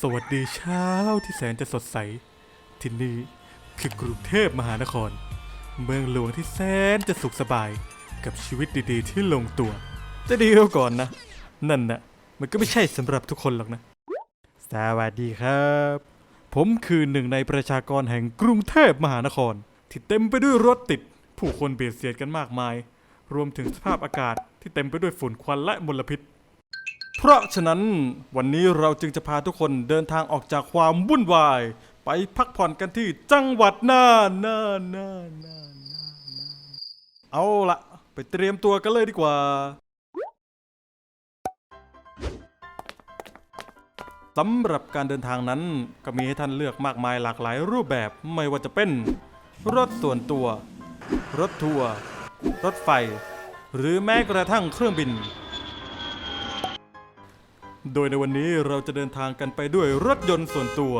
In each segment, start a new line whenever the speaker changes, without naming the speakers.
สวัสดีเช้าที่แสนจะสดใส ที่นี่คือกรุงเทพมหานคร เมืองหลวงที่แสนจะสุขสบาย กับชีวิตดีๆ ที่ลงตัว จะดีเอาก่อนนะ นั่นนะมันก็ไม่ใช่สำหรับทุกคนหรอกนะ สวัสดีครับ ผมคือหนึ่งในประชากรแห่งกรุงเทพมหานคร ที่เต็มไปด้วยรถติด ผู้คนเบียดเสียดกันมากมาย รวมถึงสภาพอากาศที่เต็มไปด้วยฝุ่นควันและมลพิษ เพราะฉะนั้นวันนี้เราจึงจะพาทุกคนเดินทางออกจากความวุ่นวาย ไปพักผ่อนกันที่จังหวัดน่านน่านน่านน่านน่านน่านเอาละไปเตรียมตัวกันเลยดีกว่าสำหรับการเดินทางนั้นก็มีให้ท่านเลือกมากมายหลากหลายรูปแบบไม่ว่าจะเป็น รถส่วนตัว รถทัวร์รถไฟ หรือแม้กระทั่งเครื่องบิน โดยในวันนี้เราจะเดินทางกันไปด้วยรถยนต์ส่วนตัว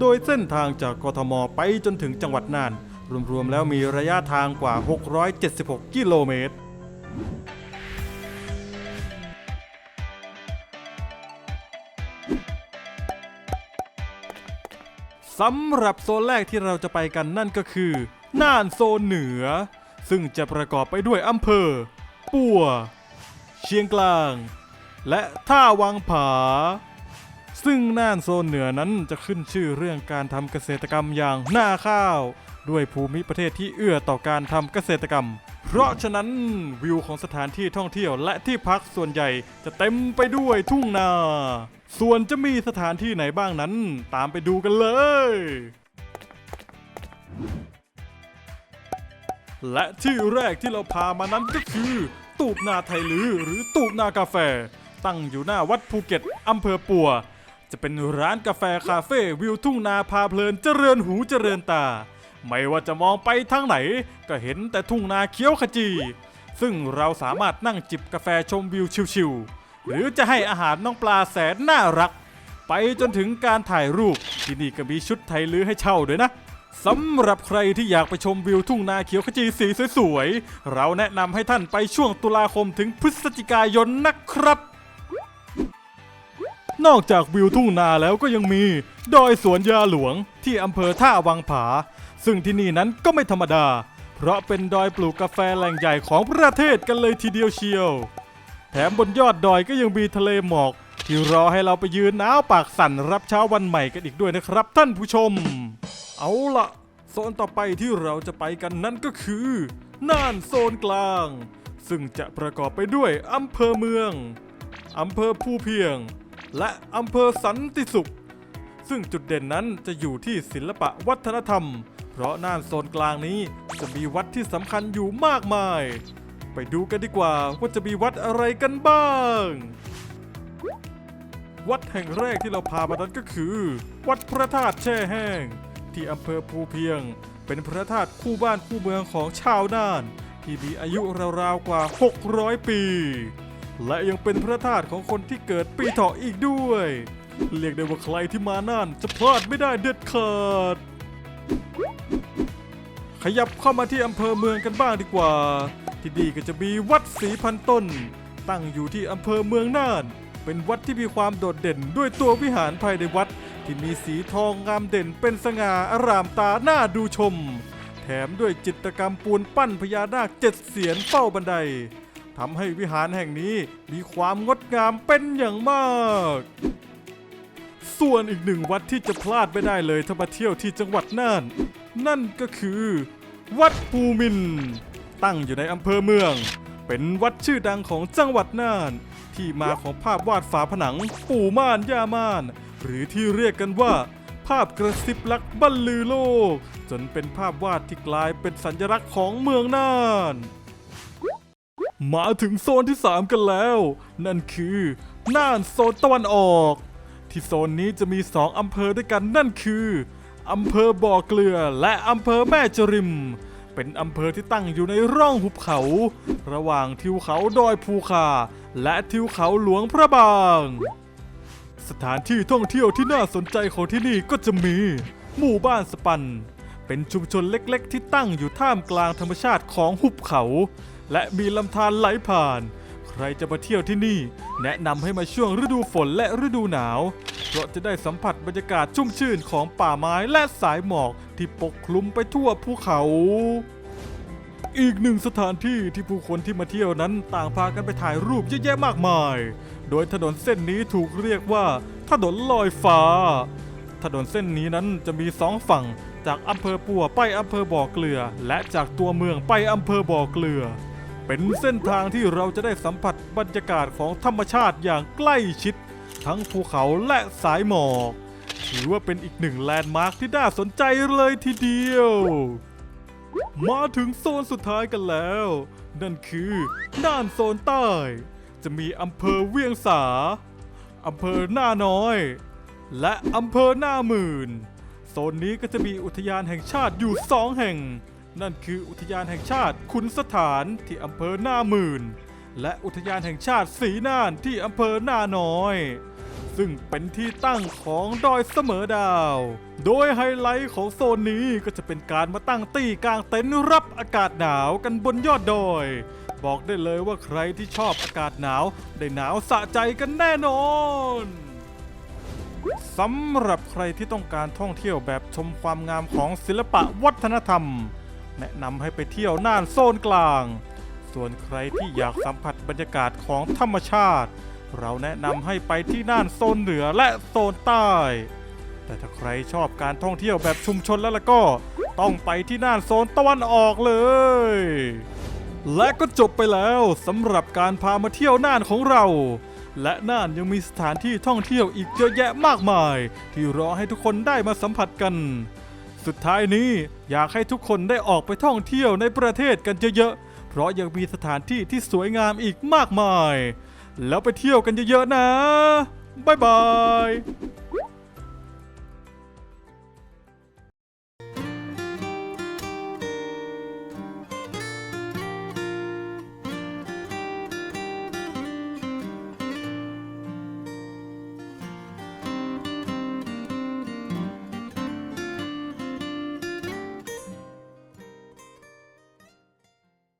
โดยเส้นทางจากกทมไปจนถึงจังหวัดน่าน รวมๆแล้วมีระยะทางกว่า 676 กิโลเมตร สำหรับโซนแรกที่เราจะไปกันนั่นก็คือ น่านโซนเหนือ ซึ่งจะประกอบไปด้วยอำเภอ ปัว เชียงกลาง และท่าวังผา ซึ่งน่านโซนเหนือนั้นจะขึ้นชื่อเรื่องการทำเกษตรกรรมอย่างหน้าข้าว ด้วยภูมิประเทศที่เอื้อต่อการทำเกษตรกรรม เพราะฉะนั้นวิวของสถานที่ท่องเที่ยวและที่พักส่วนใหญ่จะเต็มไปด้วยทุ่งนา ส่วนจะมีสถานที่ไหนบ้างนั้น ตามไปดูกันเลยและที่แรกที่เราพามานั้นก็คือ ตูบนาไทยลือหรือตูบนากาแฟ ตั้งอยู่หน้าวัดภูเก็ตอำเภอปัว จะเป็นร้านกาแฟคาเฟ่วิวทุ่งนาพาเพลินเจริญหูเจริญตา ไม่ว่าจะมองไปทางไหน ก็เห็นแต่ทุ่งนาเขียวขจี ซึ่งเราสามารถนั่งจิบกาแฟชมวิวชิวๆหรือจะให้อาหารน้องปลาแสนน่ารัก ไปจนถึงการถ่ายรูปที่นี่ก็มีชุดไทยลือให้เช่าด้วยนะ สำหรับใครที่อยากไปชมวิวทุ่งนาเขียวขจีสีสวยๆ เราแนะนำให้ท่านไปช่วงตุลาคมถึงพฤศจิกายนนะครับ นอกจากวิวทุ่งนาแล้วก็ยังมีดอยสวนยาหลวงที่อำเภอท่าวังผา ซึ่งที่นี่นั้นก็ไม่ธรรมดา เพราะเป็นดอยปลูกกาแฟแหล่งใหญ่ของประเทศกันเลยทีเดียวเชียว แถมบนยอดดอยก็ยังมีทะเลหมอก ที่รอให้เราไปยืนหนาวปากสั่นรับเช้าวันใหม่กันอีกด้วยนะครับท่านผู้ชม เอาละโซนต่อไปที่เราจะไปกันนั่นก็คือ น่านโซนกลาง ซึ่งจะประกอบไปด้วยอำเภอเมืองอำเภอภูเพียง และอำเภอสันติสุข ซึ่งจุดเด่นนั้นจะอยู่ที่ศิลปะวัฒนธรรม เพราะน่านโซนกลางนี้จะมีวัดที่สำคัญอยู่มากมาย ไปดูกันดีกว่าว่าจะมีวัดอะไรกันบ้าง วัดแห่งแรกที่เราพามานั้นก็คือ วัดพระธาตุแช่แห้ง ที่อำเภอภูเพียง เป็นพระธาตุคู่บ้านคู่เมืองของชาวน่าน ที่มีอายุราวๆกว่า 600 ปี และยังเป็นพระธาตุของคนที่เกิดปีเถาะอีกด้วย เรียกได้ว่าใครที่มาน่านจะพลาดไม่ได้เด็ดขาด ขยับเข้ามาที่อำเภอเมืองกันบ้างดีกว่า ที่นี่ก็จะมีวัดศรีพันต้น ตั้งอยู่ที่อำเภอเมืองน่าน เป็นวัดที่มีความโดดเด่นด้วยตัววิหารภายในวัด ที่มีสีทองงามเด่นเป็นสง่าอารามตาหน้าดูชม แถมด้วยจิตรกรรมปูนปั้นพญานาคเจ็ดเสียนเฝ้าบันไดทำให้วิหารแห่งนี้มีความงดงามเป็นอย่างมาก ส่วนอีกหนึ่งวัดที่จะพลาดไม่ได้เลยถ้ามาเที่ยวที่จังหวัดน่าน นั่นก็คือ วัดภูมิน ตั้งอยู่ในอำเภอเมือง เป็นวัดชื่อดังของจังหวัดน่าน ที่มาของภาพวาดฝาผนังปู่ม่านย่าม่าน หรือที่เรียกกันว่า ภาพกระซิบลักบรรลือโลก จนเป็นภาพวาดที่กลายเป็นสัญลักษณ์ของเมืองน่านมาถึงโซนที่ 3 กันแล้ว นั่นคือน่านโซนตะวันออก ที่โซนนี้จะมี 2 อำเภอด้วยกันนั่นคืออำเภอบ่อเกลือและอำเภอแม่จริม เป็นอำเภอที่ตั้งอยู่ในร่องหุบเขา ระหว่างทิวเขาดอยภูคา และทิวเขาหลวงพระบาง สถานที่ท่องเที่ยวที่น่าสนใจของที่นี่ก็จะมี หมู่บ้านสปัน เป็นชุมชนเล็กๆ ที่ตั้งอยู่ท่ามกลางธรรมชาติของหุบเขา และมีลำธารไหลผ่าน ใครจะมาเที่ยวที่นี่ แนะนำให้มาช่วงฤดูฝนและฤดูหนาว เพราะจะได้สัมผัสบรรยากาศชุ่มชื่นของป่าไม้และสายหมอกที่ปกคลุมไปทั่วภูเขาอีกหนึ่งสถานที่ที่ผู้คนที่มาเที่ยวนั้นต่างพากันไปถ่ายรูปเยอะแยะมากมาย โดยถนนเส้นนี้ถูกเรียกว่า ถนนลอยฟ้า ถนนเส้นนี้นั้นจะมีสองฝั่ง จากอำเภอปัวไปอำเภอบ่อเกลือ และจากตัวเมืองไปอำเภอบ่อเกลือ เป็นเส้นทางที่เราจะได้สัมผัสบรรยากาศของธรรมชาติอย่างใกล้ชิด ทั้งภูเขาและสายหมอก ถือว่าเป็นอีกหนึ่งแลนด์มาร์คที่น่าสนใจเลยทีเดียว มาถึงโซนสุดท้ายกันแล้ว นั่นคือด้านโซนใต้ จะมีอำเภอเวียงสา อำเภอหน้าน้อย และอำเภอหน้าหมื่น โซนนี้ก็จะมีอุทยานแห่งชาติอยู่สองแห่ง นั่นคืออุทยานแห่งชาติขุนสถานที่อำเภอหน้าหมื่น และอุทยานแห่งชาติสีน่านที่อำเภอหน้าน้อย ซึ่งเป็นที่ตั้งของดอยเสมอดาว โดยไฮไลท์ของโซนนี้ก็จะเป็นการมาตั้งตี้กลางเต็นท์รับอากาศหนาวกันบนยอดดอย บอกได้เลยว่าใครที่ชอบอากาศหนาว ได้หนาวสะใจกันแน่นอนสำหรับใครที่ต้องการท่องเที่ยวแบบชมความงามของศิลปะวัฒนธรรม แนะนำให้ไปเที่ยวน่านโซนกลาง ส่วนใครที่อยากสัมผัสบรรยากาศของธรรมชาติ เราแนะนำให้ไปที่น่านโซนเหนือและโซนใต้ แต่ถ้าใครชอบการท่องเที่ยวแบบชุมชนแล้วล่ะก็ ต้องไปที่น่านโซนตะวันออกเลย และก็จบไปแล้วสำหรับการพามาเที่ยวน่านของเรา และน่านยังมีสถานที่ท่องเที่ยวอีกเยอะแยะมากมาย ที่รอให้ทุกคนได้มาสัมผัสกัน สุดท้ายนี้อยากให้ทุกคนได้ออกไปท่องเที่ยวในประเทศกันเยอะๆ เพราะยังมีสถานที่ที่สวยงามอีกมากมาย แล้วไปเที่ยวกันเยอะๆนะบ๊ายบาย